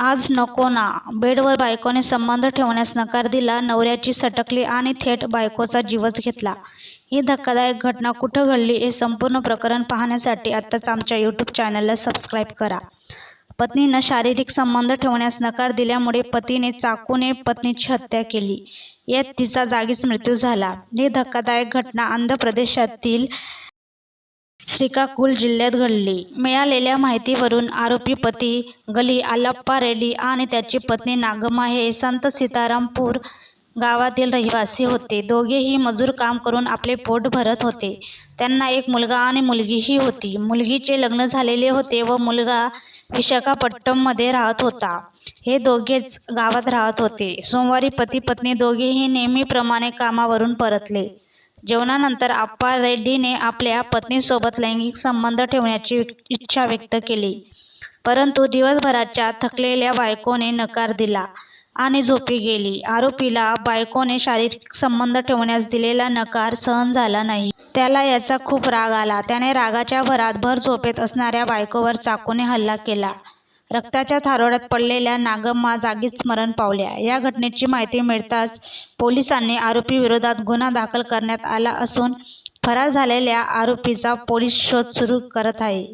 आज नको ना. बेडवर बायकोने संबंध ठेवण्यास नकार दिला नवऱ्याची सटकली आणि थेट बायकोचा जीवच घेतला. ही धक्कादायक घटना कुठं घडली हे संपूर्ण प्रकरण पाहण्यासाठी आत्ताच आमच्या यूट्यूब चॅनलला सबस्क्राईब करा. पत्नीनं शारीरिक संबंध ठेवण्यास नकार दिल्यामुळे पतीने चाकूने पत्नीची हत्या केली. यात तिचा जागीच मृत्यू झाला. ही धक्कादायक घटना आंध्र प्रदेशातील श्रीकाकुल जिल्ह्यात घडली. मिळालेल्या माहितीवरून आरोपी पती गली आलप्पा रेड्डी आणि त्याची पत्नी नागम्मा हे संत सीतारामपूर गावातील रहिवासी होते. दोघेही मजूर काम करून आपले पोट भरत होते. त्यांना एक मुलगा आणि मुलगीही होती. मुलगीचे लग्न झालेले होते व मुलगा विशाखापट्टममध्ये राहत होता. हे दोघेच गावात राहत होते. सोमवारी पती पत्नी दोघेही नेहमीप्रमाणे कामावरून परतले. जेवणानंतर आप्पा रेड्डीने आपल्या पत्नीसोबत लैंगिक संबंध ठेवण्याची इच्छा व्यक्त केली. परंतु दिवसभराच्या थकलेल्या बायकोने नकार दिला आणि झोपी गेली. आरोपीला बायकोने शारीरिक संबंध ठेवण्यास दिलेला नकार सहन झाला नाही. त्याला याचा खूप राग आला. त्याने रागाच्या भरात भर झोपेत असणाऱ्या बायकोवर चाकूने हल्ला केला. रक्ताच्या थारोळ्यात पडलेल्या नागम्मा जागीच मरण पावल्या. या घटनेची माहिती मिळताच पोलिसांनी आरोपीविरोधात गुन्हा दाखल करण्यात आला असून फरार झालेल्या आरोपीचा पोलीस शोध सुरू करत आहे.